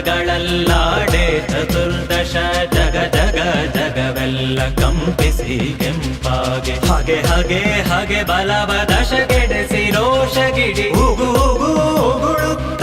ಕಂಪಗಳಲ್ಲಾಡೆ ಚತುರ್ದಶ ಜಗ ಜಗ ಜಗವೆಲ್ಲ ಕಂಪಿಸಿ ಕೆಂಪಾಗೆ. ಹಾಗೆ ಹಾಗೆ ಹಾಗೆ ಬಲವ ದಶಗೆಡೆಸಿ ರೋಷಗಿಡಿ ಹೂಗು ಹೂಗು ಹೊಗುಳುತ್ತ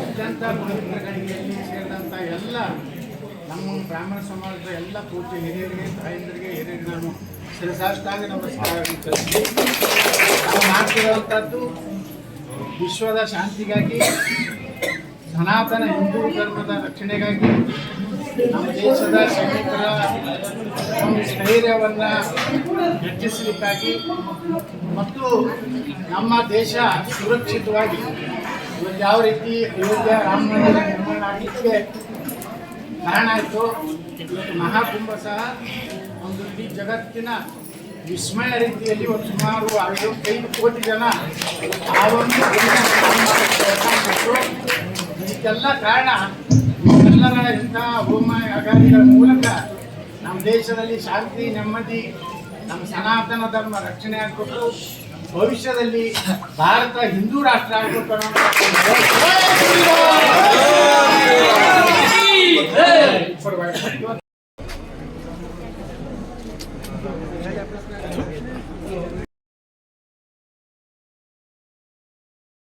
ಅತ್ಯಂತ ಸೇರಿದಂಥ ಎಲ್ಲ ನಮ್ಮ ಬ್ರಾಹ್ಮಣ ಸಮಾಜದ ಎಲ್ಲ ಪೂರ್ತಿ ಹಿರಿಯರಿಗೆ, ತಾಯಂದರಿಗೆ ಹಿರಿಯರಿಗೆ ನಾನು ಸಾಷ್ಟಾಗಿ ನಮಸ್ಕಾರ ನಾವು ವಿಶ್ವದ ಶಾಂತಿಗಾಗಿ ಸನಾತನ ಹಿಂದೂ ಧರ್ಮದ ರಕ್ಷಣೆಗಾಗಿ ನಮ್ಮ ದೇಶದ ಸೈನಿಕರ ಒಂದು ಸ್ಥೈರ್ಯವನ್ನು ಹೆಚ್ಚಿಸಲಿಕ್ಕಾಗಿ ಮತ್ತು ನಮ್ಮ ದೇಶ ಸುರಕ್ಷಿತವಾಗಿ ಇವತ್ತು ಯಾವ ರೀತಿ ಅಯೋಧ್ಯ ರಾಮ ಮಂದಿರ ನಿರ್ಮಾಣ ಆಗಲಿಕ್ಕೆ ಕಾರಣ ಆಯಿತು, ಇವತ್ತು ಮಹಾಕುಂಭ ಸಹ ಒಂದು ಇಡೀ ಜಗತ್ತಿನ ವಿಸ್ಮಯ ರೀತಿಯಲ್ಲಿ ಒಂದು ಸುಮಾರು ಐವತ್ತೈದು ಕೋಟಿ ಜನ ಆ ಒಂದು ಇದಕ್ಕೆಲ್ಲ ಕಾರಣ ಎಲ್ಲರ ಇಂತಹ ಹೋಮ ಅಗಾದಿಗಳ ಮೂಲಕ ನಮ್ಮ ದೇಶದಲ್ಲಿ ಶಾಂತಿ, ನೆಮ್ಮದಿ, ನಮ್ಮ ಸನಾತನ ಧರ್ಮ ರಕ್ಷಣೆ ಆಗಬೇಕು. ಭವಿಷ್ಯದಲ್ಲಿ ಭಾರತ ಹಿಂದೂ ರಾಷ್ಟ್ರ ಆಗಬೇಕು ಅನ್ನೋ